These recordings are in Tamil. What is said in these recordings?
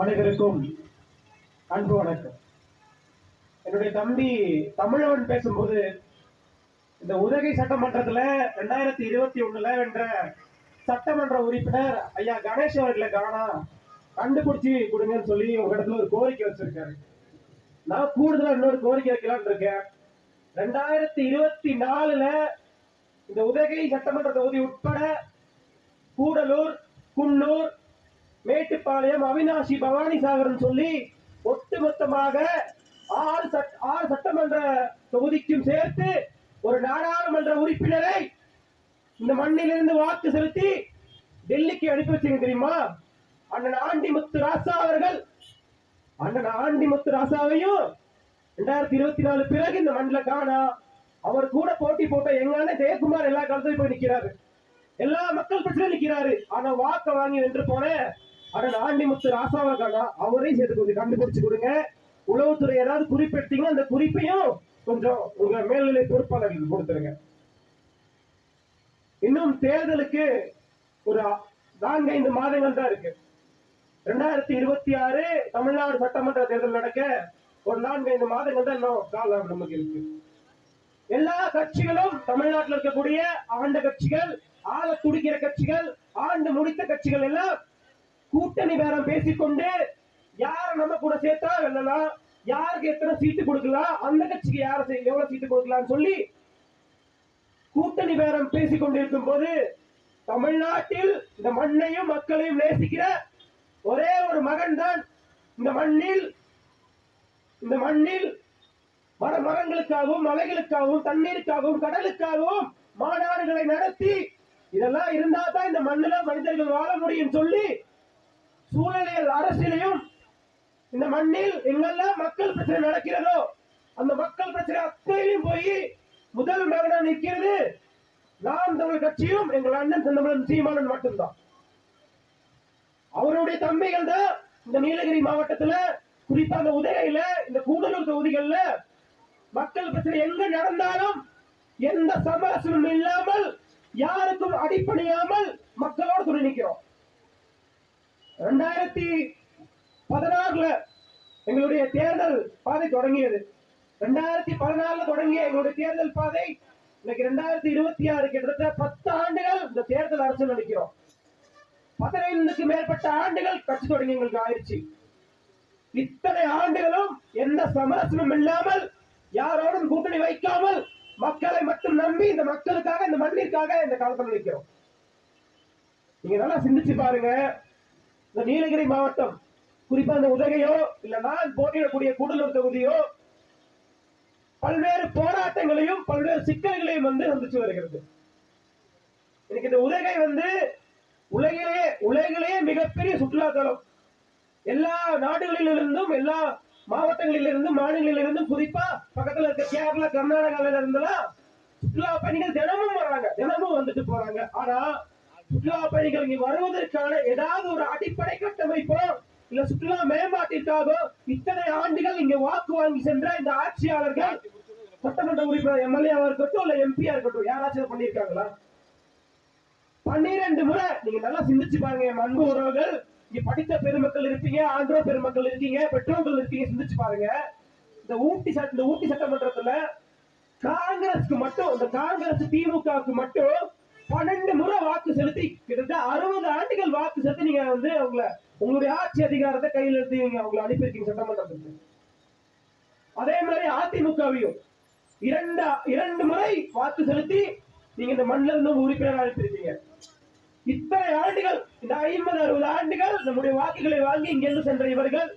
அனைவருக்கும் அன்பு வணக்கம். என்னுடைய தம்பி தமிழவன் பேசும்போது இந்த உதகை சட்டமன்றத்துல ரெண்டாயிரத்தி இருபத்தி ஒண்ணுல வென்ற சட்டமன்ற உறுப்பினர் ஐயா கணேஷ் அவர்களை காணா கண்டுபிடிச்சி கொடுங்கன்னு சொல்லி உங்க இடத்துல ஒரு கோரிக்கை வச்சிருக்காரு. நான் கூடுதலா இன்னொரு கோரிக்கை வைக்கலாம்னு இருக்கேன். ரெண்டாயிரத்தி இருபத்தி நாலுல இந்த உதகை சட்டமன்ற தொகுதி உட்பட கூடலூர் குன்னூர் மேட்டுப்பாளையம் அவினாசி பவானி சாகர்னு சொல்லி ஒட்டுமொத்தமாக ஆறு சட்ட ஆறு சட்டமன்ற தொகுதிக்கும் சேர்த்து ஒரு நாடாளுமன்ற உறுப்பினரை இந்த மண்ணிலிருந்து வாக்கு செலுத்தி டெல்லிக்கு அனுப்பி வச்சீங்க தெரியுமா? அண்ணன் ஆண்டிமுத்து ராசா அவர்கள். அண்ணன் ஆண்டிமுத்து ராசாவையும் ரெண்டாயிரத்தி இருபத்தி நாலு பிறகு இந்த மண்ணில் காணா அவர் கூட போட்டி போட்ட எங்கான ஜெயக்குமார் எல்லா காலத்திலும் போய் நிற்கிறாரு எல்லா மக்கள் பிரச்சனை நிற்கிறாரு ஆனா வாக்க வாங்கி வென்று போன அண்ணன் ஆண்டிமுத்து ராசாவை காணா அவரையும் சேர்த்து கொஞ்சம் கண்டுபிடிச்சு கொடுங்க. உளவுத்துறை ஏதாவது குறிப்பெடுத்தீங்க அந்த குறிப்பையும் கொஞ்சம் உங்க மேல்நிலை பொறுப்பாளர்களுக்கு கொடுத்துருங்க. இன்னும் தேர்தலுக்கு ஒரு நான்கைந்து மாதங்கள் தான் இருக்கு. ரெண்டாயிரத்தி இருபத்தி ஆறு தமிழ்நாடு சட்டமன்ற தேர்தல் நடக்க ஒரு நான்கைந்து மாதங்கள் தான் இன்னும் காலம் நமக்கு இருக்கு. எல்லா கட்சிகளும் தமிழ்நாட்டில் இருக்கக்கூடிய ஆண்ட கட்சிகள் ஆள துடிக்கிற கட்சிகள் ஆண்டு முடித்த கட்சிகள் எல்லாம் கூட்டணி பேரம் பேசிக்கொண்டு யார நம்ம கூட சேர்த்தா வெல்லலாம் யாருக்கு எத்தனை சீட்டு கொடுக்கலாம் அந்த கட்சிக்கு யார எவ்வளவு சீட்டு கொடுக்கலாம்னு சொல்லி கூட்டணி பேரம் பேசிக் கொண்டிருக்கும் போது தமிழ்நாட்டில் இந்த மண்ணையும் மக்களையும் நேசிக்கிற ஒரே ஒரு மகன் தான் இந்த மண்ணில் இந்த மண்ணில் மர மரங்களுக்காகவும் மலைகளுக்காகவும் தண்ணீருக்காகவும் கடலுக்காகவும் மாநாடுகளை நடத்தி இதெல்லாம் இருந்தா தான் இந்த மண்ணில மனிதர்கள் வாழ முடியும் சொல்லி சூழலியல் அரசியலையும் இந்த மண்ணில் எங்கெல்லாம் மக்கள் பிரச்சனை நடக்கிறதோ அந்த மக்கள் பிரச்சனை அத்தனையும் போய் முதல் மகனா நிற்கிறது. நாம் தமிழ் கட்சியும் எங்கள் அண்ணன் செந்தமிழன் சீமானன் மட்டும்தான். அவருடைய தம்பிகள் தான் இந்த நீலகிரி மாவட்டத்துல குறிப்பா அந்த உதகையில இந்த கூடலூர் தொகுதிகள்ல மக்கள் பிரச்சனை எங்க நடந்தாலும் எந்த சமரசமும் இல்லாமல் யாருக்கும் அடிப்படையாமல் மக்களோடு துணை நிற்கிறோம் ரெண்டாயிரத்தி பதினாறுல எங்களுடைய தேர்தல் பாதை தொடங்கியது. ரெண்டாயிரத்தி பதினாறுல தொடங்கிய எங்களுடைய தேர்தல் பாதை இன்னைக்கு ரெண்டாயிரத்தி இருபத்தி ஆறு கிட்டத்தட்ட பத்து ஆண்டுகள் இந்த தேர்தல் அரசு நடிக்கிறோம். பதினைந்துக்கு மேற்பட்ட ஆண்டுகள் கட்சி தொடங்கி எங்களுக்கு ஆயிடுச்சு. இத்தனை ஆண்டுகளும் எந்த சமரசமும் இல்லாமல் யாரோடும் கூட்டணி வைக்காமல் மக்களை மட்டும் நம்பி இந்த மக்களுக்காக இந்த மண்ணிற்காக இந்த காலத்தில் நிற்கிறோம். நீங்க நல்லா சிந்திச்சு பாருங்க. இந்த நீலகிரி மாவட்டம் குறிப்பா இந்த உதகையோ இல்ல நான் போட்டியிடக்கூடிய கூடலூர் தொகுதியோ பல்வேறு போராட்டங்களையும் பல்வேறு சிக்கல்களையும் வந்து சந்திச்சு வருகிறது. இன்னைக்கு இந்த உதகை வந்து உலகிலேயே உலகிலேயே மிகப்பெரிய சுற்றுலாத்தலம். எல்லா நாடுகளிலிருந்தும் எல்லா மாவட்டங்களிலிருந்தும் மாநிலங்களிலிருந்தும் குறிப்பா பக்கத்துல இருக்க கேரளா கர்நாடகால இருந்தெல்லாம் சுற்றுலா பயணிகள் தினமும் வராங்க. தினமும் வந்துட்டு போறாங்க. ஆனா சுற்றுலா பயணிகள் இங்க வருவதற்கான ஏதாவது ஒரு அடிப்படை கட்டமைப்போ இல்ல சுற்றுலா மேம்பாட்டிற்காக இத்தனை ஆண்டுகள் இங்க வாக்கு வாங்கி சென்ற இந்த ஆட்சியாளர்கள் சட்டமன்ற உறுப்பினர் எம்எல்ஏவா இருக்கட்டும் இல்ல எம்பியா இருக்கட்டும் யாராச்சும் பண்ணிருக்காங்களா பன்னிரண்டு முறை நீங்க நல்லா சிந்திச்சு பாருங்க என் அன்பு உறவுகள். இங்க படித்த பெருமக்கள் இருப்பீங்க ஆண்ட்ரோ பெருமக்கள் இருக்கீங்க பெற்றோர்கள் இருக்கீங்க சிந்திச்சு பாருங்க. இந்த ஊட்டி சட்ட இந்த ஊட்டி சட்டமன்றத்துல காங்கிரஸ்க்கு மட்டும் இந்த காங்கிரஸ் திமுகவுக்கு மட்டும் பன்னெண்டு முறை வாக்கு செலுத்தி கிட்டத்தட்ட அறுபது ஆண்டுகள் வாக்கு செலுத்தி நீங்க வந்து அவங்கள உங்களுடைய ஆட்சி அதிகாரத்தை கையில் எடுத்து நீங்க அவங்களை அனுப்பியிருக்கீங்க சட்டமன்றத்துக்கு. அதே மாதிரி அதிமுகவையும் இரண்டு இரண்டு முறை வாக்கு செலுத்தி நீங்க இந்த மண்ணில இருந்து உறுப்பினர் அனுப்பியிருக்கீங்க. இத்தனை ஆண்டுகள் இந்த ஐம்பது அறுபது ஆண்டுகள் நம்முடைய வாக்குகளை வாங்கி இங்கிருந்து சென்ற இவர்கள்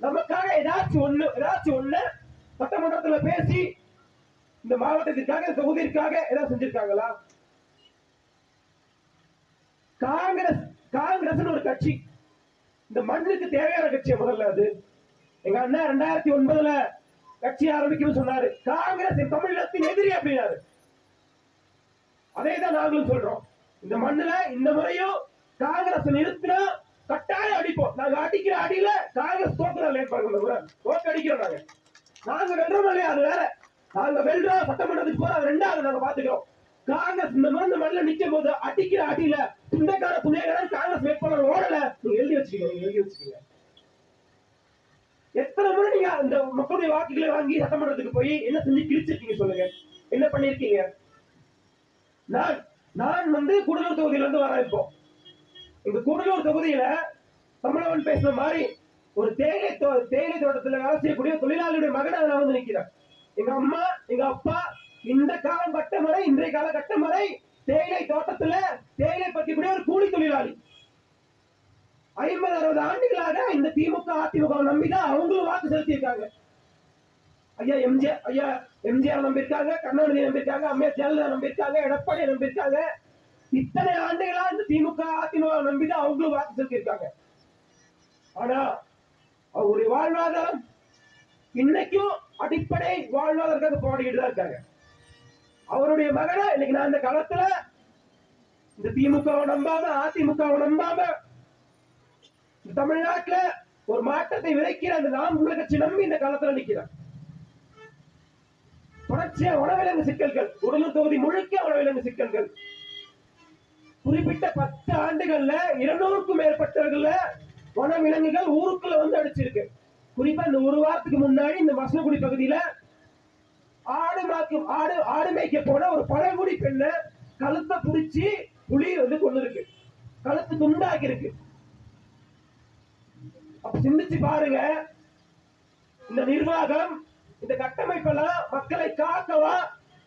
நமக்காக ஏதாச்சும் ஒண்ணு ஏதாச்சும் ஒண்ணு சட்டமன்றத்துல பேசி இந்த மாவட்டத்திற்காக தொகுதிற்காக ஏதாவது செஞ்சிருக்காங்களா? காங்கிரஸ் காங்கிரஸ் ஒரு கட்சி. இந்த மண்ணுக்கு தேவையான கட்சி முதல்ல அது. எங்க அண்ணா ரெண்டாயிரத்தி ஒன்பதுல கட்சி ஆரம்பிக்கணும்னு சொன்னாரு. காங்கிரஸ் தமிழகத்தின் எதிரி அப்படின்னாரு. அதே தான் நாங்களும் சொல்றோம். இந்த மண்ணுல இந்த முறையும் காங்கிரஸ் நிறுத்தினா கட்டாயம் அடிப்போம். நாங்க அடிக்கிற அடியில காங்கிரஸ் தோக்குறோம் லேட்பாங்க இந்த முறை தோக்க அடிக்கிறோம் நாங்க. நாங்க வெல்றோம் இல்லையா? அது வேற. நாங்க வெல்றோம் சட்டமன்றத்துக்கு போறோம் ரெண்டாவது நாங்க பாத்துக்கிறோம் காங்கிரஸ் இந்த மாதிரி இந்த மண்ணில் நிக்கும் போது அடிக்கிற அடியில துண்டைக்கார துணைக்காரன் காங்கிரஸ் வேட்பாளர் ஓடல. நீங்க எழுதி வச்சுக்கீங்க நீங்க எழுதி வச்சுக்கீங்க. எத்தனை முறை நீங்க அந்த மக்களுடைய வாக்குகளை வாங்கி சட்டமன்றத்துக்கு போய் என்ன செஞ்சு கிழிச்சிருக்கீங்க சொல்லுங்க. என்ன பண்ணிருக்கீங்க நான் நான் வந்து கூடலூர் தொகுதியில இருந்து வரேன் இப்போ. இந்த கூடலூர் தொகுதியில தமிழவன் பேசுன மாதிரி ஒரு தேயிலை தோ- தேயிலை தோட்டத்துல வேலை செய்யக்கூடிய தொழிலாளியுடைய மகன் அதுல வந்து நிக்கிறேன் எங்க அம்மா எங்க அப்பா இந்த காலம் பட்ட மழை இன்றைய காலகட்டம் மழை. தேயிலை தோட்டத்துல தேயிலை பறிக்கக்கூடிய ஒரு கூலி தொழிலாளி. ஐம்பது அறுபது ஆண்டுகளாக இந்த திமுக அதிமுக நம்பிதான் அவங்களும் வாக்கு செலுத்தியிருக்காங்க. ஐயா எம்ஜிஆர் ஐயா எம்ஜிஆர் நம்பியிருக்காங்க கருணாநிதி நம்பியிருக்காங்க அம்மையா ஜெயலலிதா நம்பியிருக்காங்க எடப்பாடி நம்பியிருக்காங்க. இத்தனை ஆண்டுகளா இந்த திமுக அதிமுக நம்பிதான் அவங்களும் வாக்கு செலுத்தியிருக்காங்க. ஆனா அவருடைய வாழ்வாதாரம் இன்னைக்கும் அடிப்படை வாழ்வாதாரத்துக்காக போராடிக்கிட்டு தான் இருக்காங்க. அவருடைய மகனா? இன்னைக்கு நான் இந்த காலத்துல இந்த திமுகவை நம்பாம அதிமுகவை நம்பாம இந்த தமிழ்நாட்டுல ஒரு மாற்றத்தை விதைக்கிற அந்த நாம் உள்ள கட்சி நம்பி இந்த காலத்துல நிக்கிறார். தொடர்ச்சியா உணவிலங்கு சிக்கல்கள் உடலூர் தொகுதி முழுக்க உணவிலங்கு சிக்கல்கள். குறிப்பிட்ட பத்து ஆண்டுகள்ல இருநூறுக்கும் மேற்பட்டவர்கள வனவிலங்குகள் ஊருக்குள்ள வந்து அடிச்சிருக்கு குறிப்பா இந்த ஒரு வாரத்துக்கு முன்னாடி இந்த வசனகுடி பகுதியில ஆடு மாக்கும் ஆடு ஆடு மேய்க்க போன ஒரு பழங்குடி பெண்ணை கழுத்தை புடிச்சு புலி வந்து கொண்டு இருக்கு கழுத்து துண்டாக்கி இருக்கு அப்ப சிந்திச்சு பாருங்க. இந்த நிர்வாகம் இந்த கட்டமைப்பெல்லாம் மக்களை காக்கவா?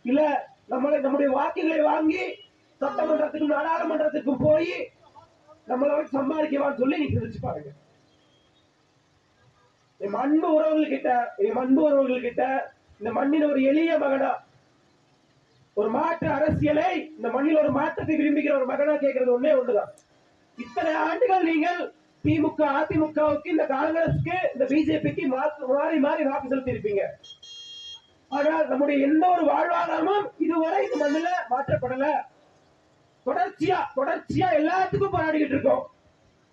இல்ல நம்மளை நம்முடைய வாக்குகளை வாங்கி சட்டமன்றத்துக்கும் நாடாளுமன்றத்துக்கும் போய் நம்மளை வச்சு சம்பாதிக்கவான்னு சொல்லி நீ சிந்திச்சு பாருங்க. என் அன்பு உறவுகள் கிட்ட என் அன்பு உறவுகள் கிட்ட இந்த மண்ணின் ஒரு எளிய மகனா? ஒரு மாற்று அரசியலை இந்த மண்ணில் ஒரு மாற்றத்தை விரும்புகிற ஒரு மகனா கேட்கறது ஒன்னே ஒண்ணுதான். இத்தனை ஆண்டுகள் நீங்கள் திமுக அதிமுகவுக்கு இந்த காங்கிரஸ்க்கு இந்த பிஜேபிக்கு மாறி மாறி வாக்கு செலுத்தி இருப்பீங்க ஆனால் நம்முடைய எந்த ஒரு வாழ்வாதாரமும் இதுவரை இந்த மண்ணில மாற்றப்படல. தொடர்ச்சியா தொடர்ச்சியா எல்லாத்துக்கும் போராடிக்கிட்டு இருக்கோம்.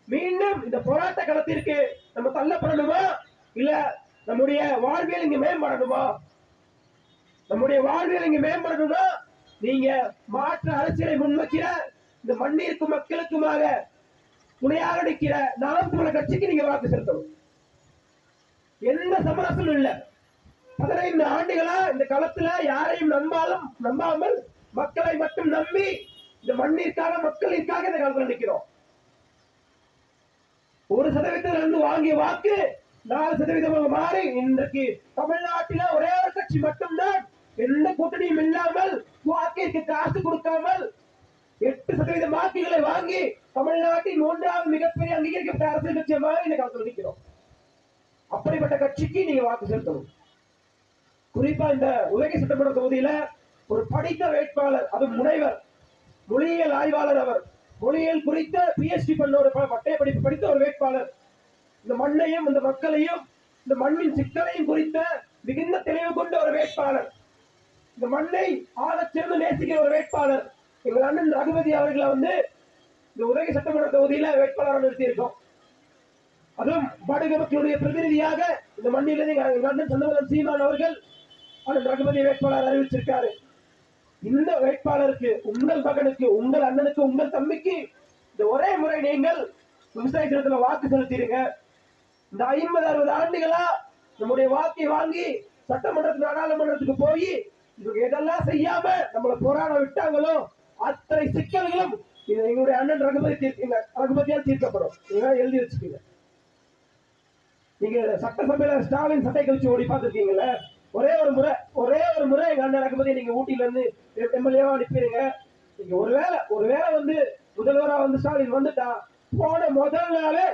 மீண்டும் இந்த போராட்ட களத்திற்கு நம்ம தள்ளப்படணுமா? இல்ல நம்முடைய வாழ்வியல் இங்க மேம்படணுமா? நம்முடைய வாழ்வில் இங்க மேம்படணும்னா நீங்க மாற்று அரசியலை முன்வைக்கிற இந்த மண்ணிற்கும் மக்களுக்குமாக துணையாக நிற்கிற நாம் போல கட்சிக்கு நீங்க வாக்கு செலுத்தணும். எந்த சமரசமும் இல்ல. பதினைந்து ஆண்டுகளா இந்த களத்துல யாரையும் நம்பாலும் நம்பாமல் மக்களை மட்டும் நம்பி இந்த மண்ணிற்காக மக்களிற்காக இந்த களத்துல நிக்கிறோம் ஒரு சதவீதத்தில் இருந்து வாங்கிய வாக்கு நாலு சதவீதமாக மாறி இன்றைக்கு தமிழ்நாட்டில ஒரே ஒரு கட்சி மட்டும்தான் எந்த இல்லாமல் வாக்கிற்கு காசு கொடுக்காமல் எட்டு சதவீத வாக்குகளை வாங்கி தமிழ்நாட்டின் மூன்றாவது மிகப்பெரிய அங்கீகரிக்கப்பட்ட அரசியல் கட்சியமாக இந்த காலத்தில் நிற்கிறோம் அப்படிப்பட்ட கட்சிக்கு நீங்க வாக்கு செலுத்தணும். குறிப்பா இந்த உதகை சட்டமன்ற தொகுதியில ஒரு படித்த வேட்பாளர் அது முனைவர் மொழியியல் ஆய்வாளர் அவர் மொழியியல் குறித்த பிஎஸ்டி பண்ண ஒரு பட்டய படிப்பு படித்த ஒரு வேட்பாளர். இந்த மண்ணையும் இந்த மக்களையும் இந்த மண்ணின் சிக்கலையும் குறித்த மிகுந்த தெளிவு கொண்ட ஒரு வேட்பாளர். இந்த மண்ணை ஆழச் நேசிக்கிற ஒரு வேட்பாளர். எங்கள் அண்ணன் ரகுபதி அவர்களை வந்து இந்த உதகை சட்டமன்ற தொகுதியில வேட்பாளராக நிறுத்தியிருக்கோம். அதுவும் பாடக மக்களுடைய பிரதிநிதியாக இந்த மண்ணிலிருந்து எங்க அண்ணன் சந்தமதன் சீமான் அவர்கள் அண்ணன் ரகுபதி வேட்பாளர் அறிவிச்சிருக்காரு. இந்த வேட்பாளருக்கு உங்கள் மகனுக்கு உங்கள் அண்ணனுக்கு உங்கள் தம்பிக்கு இந்த ஒரே முறை நீங்கள் விவசாய தினத்துல வாக்கு செலுத்திடுங்க. இந்த ஐம்பது அறுபது ஆண்டுகளா நம்முடைய வாக்கை வாங்கி சட்டமன்றத்துக்கு நாடாளுமன்றத்துக்கு போய் இவங்க எதெல்லாம் செய்யாம நம்மள போராட விட்டாங்களோ அத்தனை சிக்கல்களும் இது எங்களுடைய அண்ணன் ரகுபதி தீர்த்திங்க ரகுபதியால் தீர்க்கப்படும். இதெல்லாம் எழுதி வச்சுக்கீங்க. நீங்க சட்டசபையில ஸ்டாலின் சட்டை கழிச்சு ஓடி பார்த்துருக்கீங்கல்ல? ஒரே ஒரு முறை ஒரே ஒரு முறை எங்க அண்ணன் ரகுபதி நீங்க ஊட்டில இருந்து எம்எல்ஏவா அனுப்பிடுங்க. நீங்க ஒருவேளை ஒருவேளை வந்து முதல்வரா வந்து ஸ்டாலின் வந்துட்டா போன முதல் நாளே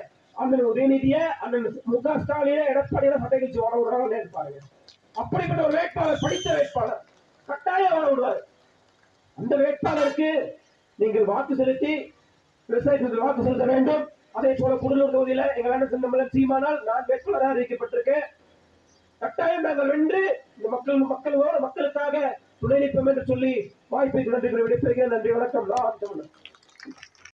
அண்ணன் உதயநிதிய அண்ணன் மு க ஸ்டாலின எடப்பாடியில சட்டை கழிச்சு ஓட விடுறாங்க பாருங்க அப்படிப்பட்ட ஒரு வேட்பாளர் படித்த வேட்பாளர். கட்டாயம் வாழ விடுவார். அந்த வேட்பாளருக்கு நீங்கள் வாக்கு செலுத்தி விவசாயத்தில் வாக்கு செலுத்த வேண்டும். அதே போல குடலூர் தொகுதியில எங்கள் அண்ணன் சின்னமலன் சீமானால் நான் வேட்பாளராக அறிவிக்கப்பட்டிருக்கேன். கட்டாயம் நாங்கள் வென்று இந்த மக்கள் மக்களோட மக்களுக்காக துணை நிற்போம் என்று சொல்லி வாய்ப்பை நன்றி விடைபெறுகிறேன். நன்றி வணக்கம். நான் தமிழன்